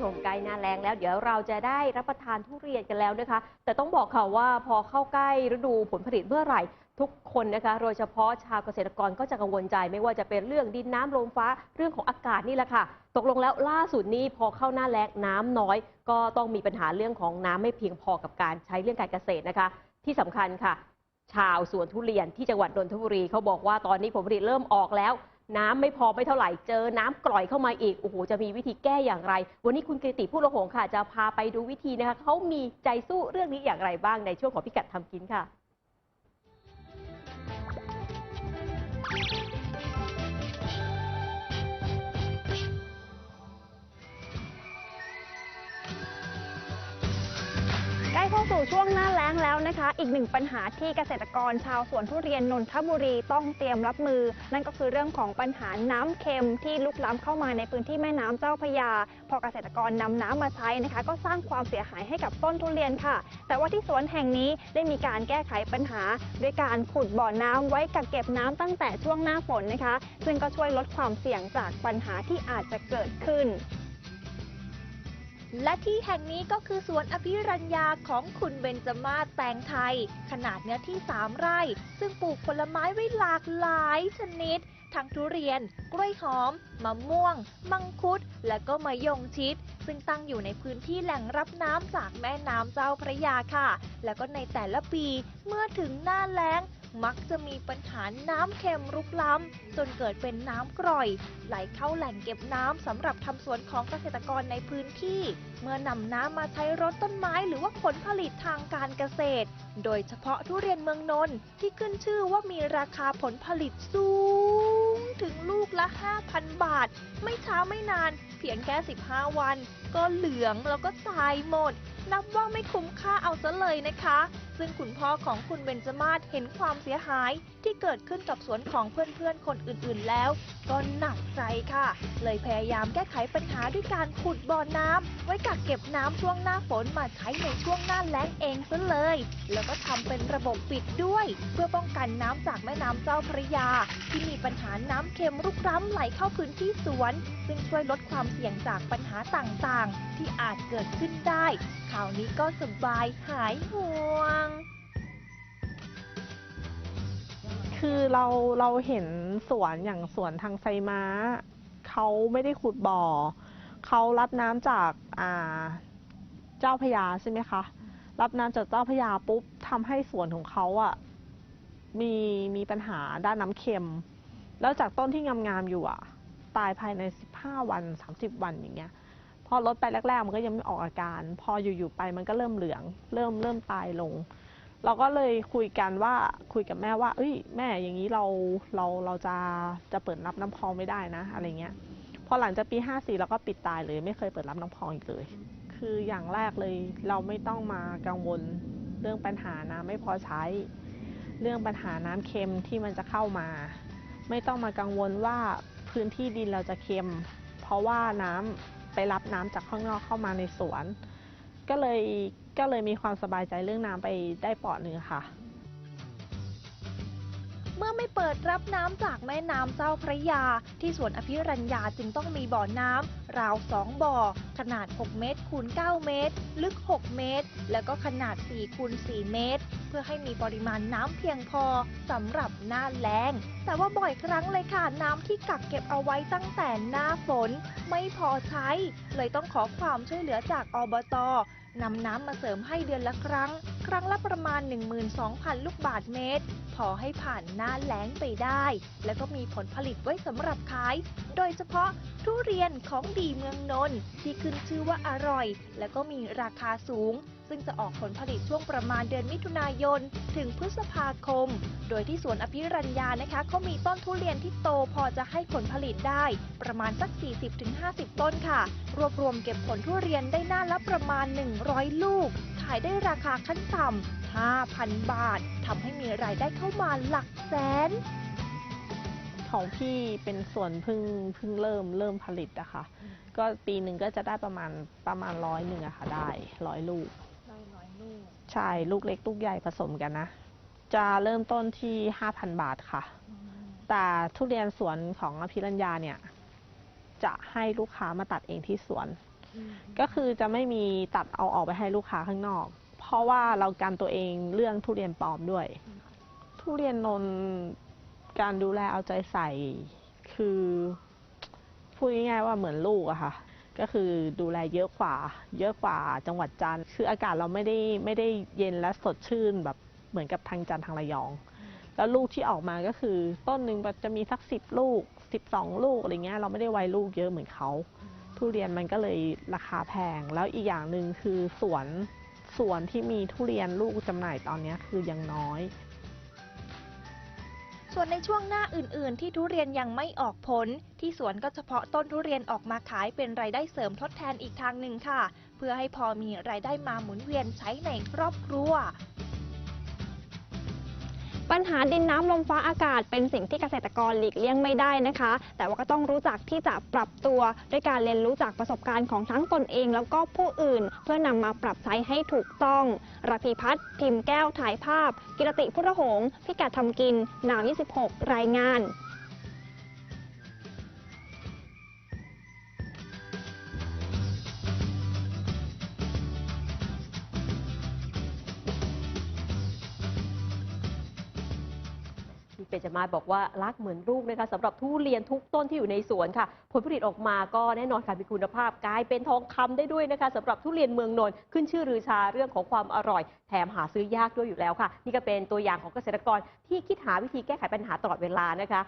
ชมใกล้หน้าแล้งแล้ว เดี๋ยวเราจะได้รับประทานทุเรียนกันแล้วนะคะ แต่ต้องบอกค่ะว่าพอเข้าใกล้ฤดูผลผลิตเมื่อไหร่ ทุกคนนะคะโดยเฉพาะชาวเกษตรกรก็จะกังวลใจไม่ว่าจะเป็นเรื่องดินน้ำลมฟ้าเรื่องของอากาศนี่แหละค่ะ ตกลงแล้วล่าสุดนี้พอเข้าหน้าแล้งน้ำน้อย ก็ต้องมีปัญหาเรื่องของน้ำไม่เพียงพอกับการใช้เรื่องการเกษตรนะคะ ที่สำคัญค่ะ ชาวสวนทุเรียนที่จังหวัดนนทบุรีเขาบอกว่าตอนนี้ผลผลิตเริ่มออกแล้ว น้ำไม่พอไม่เท่าไหร่เจอน้ำกร่อยเข้ามาอีกโอ้โหจะมีวิธีแก้อย่างไร วันนี้คุณกฤติผู้ละหงค่ะ จะพาไปดูวิธีนะคะเขามีใจสู้เรื่องนี้อย่างไรบ้างในช่วงของพิกัดทำกินค่ะ สู่ช่วงหน้าแล้งแล้วนะคะ อีกหนึ่งปัญหาที่เกษตรกรชาวสวนทุเรียนนนทบุรีต้องเตรียมรับมือ นั่นก็คือเรื่องของปัญหาน้ำเค็มที่ลุกล้ำเข้ามาในพื้นที่แม่น้ำเจ้าพยา พอเกษตรกรนำน้ำมาใช้นะคะ ก็สร้างความเสียหายให้กับต้นทุเรียนค่ะ แต่ว่าที่สวนแห่งนี้ได้มีการแก้ไขปัญหา ด้วยการขุดบ่อน้ำไว้กักเก็บน้ำตั้งแต่ช่วงหน้าฝนนะคะ ซึ่งก็ช่วยลดความเสี่ยงจากปัญหาที่อาจจะเกิดขึ้น และที่แห่งนี้ก็คือสวนอภิรัญญาของคุณเบนจมาศแตงไทย ขนาดเนื้อที่ 3 ไร่ ซึ่งปลูกผลไม้ไว้หลากหลายชนิด ทั้งทุเรียน กล้วยหอม มะม่วง มังคุด และก็มะยงชิด ซึ่งตั้งอยู่ในพื้นที่แหล่งรับน้ำจากแม่น้ำเจ้าพระยาค่ะ แล้วก็ในแต่ละปีเมื่อถึงหน้าแล้ง มักจะมีปัญหาน้ำเค็มรุกล้ำ จนเกิดเป็นน้ำกร่อย ไหลเข้าแหล่งเก็บน้ำสำหรับทำสวนของเกษตรกรในพื้นที่ เมื่อนำน้ำมาใช้รดต้นไม้หรือว่าผลผลิตทางการเกษตร โดยเฉพาะทุเรียนเมืองนนท์ที่ขึ้นชื่อว่ามีราคาผลผลิตสูง ถึงลูกละ 5,000 บาท ไม่ช้าไม่นาน เพียงแค่ 15 วัน ก็เหลืองแล้วก็ตายหมด นับว่าไม่คุ้มค่าเอาซะเลยนะคะ ซึ่งคุณพ่อของคุณเบนจมาศเห็นความเสียหายที่เกิดขึ้นกับสวนของเพื่อนๆ คนอื่นๆแล้ว ก็หนักใจค่ะ เลยพยายามแก้ไขปัญหาด้วยการขุดบ่อน้ำไว้กักเก็บน้ำช่วงหน้าฝนมาใช้ในช่วงหน้าแล้งเองซะเลย แล้วก็ทำเป็นระบบปิดด้วย เพื่อป้องกันน้ำจากแม่น้ำเจ้าพระยา ที่มีปัญหาน้ำเค็มรุกร้ำไหลเข้าพื้นที่สวน ซึ่งช่วยลดความเสี่ยงจากปัญหาต่างๆ ที่อาจเกิดขึ้นได้คราวนี้ก็สบายหายห่วง คือเราเราเห็นสวนอย่างสวนทางไซม้า เขาไม่ได้ขุดบ่อ เขารับน้ำจากอ่าเจ้าพระยาใช่ไหมคะ รับน้ำจากเจ้าพระยาปุ๊บทำให้สวนของเขาอะมีมีปัญหาด้านน้ำเค็ม แล้วจากต้นที่งามๆอยู่อะตายภายใน 15 วัน 30 วันอย่างเงี้ย พอลดไปแรกๆ มันก็ยังไม่ออกอาการ พออยู่ๆไปมันก็เริ่มเหลือง เริ่มเริ่มตายลง เราก็เลยคุยกันว่าคุยกับแม่ว่า เอ้ย แม่อย่างนี้เราเราเราจะจะเปิดรับน้ำพองไม่ได้นะ อะไรเงี้ยพอหลังจากปี 54เราก็ปิดตายเลย ไม่เคยเปิดรับน้ำพองอีกเลย คืออย่างแรกเลยเราไม่ต้องมากังวลเรื่องปัญหาน้ำไม่พอใช้ เรื่องปัญหาน้ำเค็มที่มันจะเข้ามา ไม่ต้องมากังวลว่าพื้นที่ดินเราจะเค็ม เพราะว่าน้ำไปรับน้ำจากข้างนอกเข้ามาในสวน ก็เลย ก็เลยมีความสบายใจเรื่องน้ำไปได้ปอดหนึ่งค่ะ เมื่อไม่เปิดรับน้ำจากแม่น้ำเจ้าพระยา ที่สวนอภิรัญญาจึงต้องมีบ่อน้ำราว2บ่อ ขนาด 6 เมตรคูณ 9 เมตร ลึก 6 เมตร แล้วก็ขนาด4คูณ4เมตร เพื่อให้มีปริมาณน้ำเพียงพอสำหรับหน้าแล้ง แต่ว่าบ่อยครั้งเลยค่ะน้ำที่กักเก็บเอาไว้ตั้งแต่หน้าฝน ไม่พอใช้ เลยต้องขอความช่วยเหลือจากอบตนำน้ำมาเสริมให้เดือนละครั้ง ครั้งละประมาณ 12,000 ลูกบาทเมตร พอให้ผ่านหน้าแล้งไปได้ แล้วก็มีผลผลิตไว้สำหรับขาย โดยเฉพาะทุเรียนของดีเมืองนนท์ที่ขึ้นชื่อว่าอร่อย และก็มีราคาสูง ซึ่งจะออกผลผลิตช่วงประมาณเดือนมิถุนายน ถึงพฤษภาคม โดยที่สวนอภิรัญญานะคะเขามีต้นทุเรียนที่โตพอจะให้ผลผลิตได้ ประมาณสัก 40-50 ต้นค่ะ รวบรวมเก็บผลทุเรียนได้หน้าละประมาณ 100 ลูก ขายได้ราคาขั้นต่ำ 5,000 บาททำให้มีรายได้เข้ามาหลักแสนของพี่เป็นส่วนเพิ่งเพิ่งเริ่มเริ่มผลิตอะค่ะ ก็ปีหนึ่งก็จะได้ประมาณประมาณร้อยหนึ่งอะค่ะได้ร้อยลูก ใช่ลูกเล็กลูกใหญ่ผสมกันนะ จะเริ่มต้นที่ 5,000 บาทค่ะ แต่ทุเรียนสวนของอภิรัญญาเนี่ย จะให้ลูกค้ามาตัดเองที่สวน ก็คือจะไม่มีตัดเอาออกไปให้ลูกค้าข้างนอก เพราะว่าเรากันตัวเองเรื่องทุเรียนปลอมด้วย ทุเรียนนนท์การดูแลเอาใจใส่คือพูดง่ายๆว่าเหมือนลูกอะค่ะ ก็คือดูแลเยอะกว่า เยอะกว่าจังหวัดจันทร์คืออากาศเราไม่ได้ไม่ได้เย็นและสดชื่นแบบเหมือนกับทางจันทร์ทางระยอง แล้วลูกที่ออกมาก็คือต้นหนึ่งจะมีสักสิบลูกสิบสองลูกอะไรเงี้ยเราไม่ได้ไว้ลูกเยอะเหมือนเขาทุเรียนมันก็เลยราคาแพง แล้วอีกอย่างหนึ่งคือสวนสวนที่มีทุเรียนลูกจำหน่ายตอนนี้คือยังน้อย ส่วนในช่วงหน้าอื่น ๆ ที่ทุเรียนยังไม่ออกผล ที่สวนก็เฉพาะต้นทุเรียนออกมาขายเป็นรายได้เสริมทดแทนอีกทางหนึ่งค่ะ เพื่อให้พอมีรายได้มาหมุนเวียนใช้ในครอบครัว ปัญหาดินน้ำลมฟ้าอากาศ เป็นสิ่งที่เกษตรกรหลีกเลี่ยงไม่ได้นะคะ แต่ว่าก็ต้องรู้จักที่จะปรับตัว ด้วยการเรียนรู้จากประสบการณ์ของทั้งตนเอง แล้วก็ผู้อื่น เพื่อนำมาปรับใช้ให้ถูกต้องรพีพัฒน์พิมพ์แก้วถ่ายภาพ กิรติพุทธหงษ์พิกัดทำกินนาว 26 รายงาน เปญจมาศบอกว่ารักเหมือนลูกนะคะสำหรับทุเรียนทุกต้นที่อยู่ในสวนค่ะ ผลผลิตออกมาก็แน่นอนค่ะมีคุณภาพกลายเป็นทองคำได้ด้วยนะคะสำหรับทุเรียนเมืองนนท์ขึ้นชื่อรือชาเรื่องของความอร่อย แถมหาซื้อยากด้วยอยู่แล้วค่ะ นี่ก็เป็นตัวอย่างของเกษตรกรที่คิดหาวิธีแก้ไขปัญหาตลอดเวลานะคะ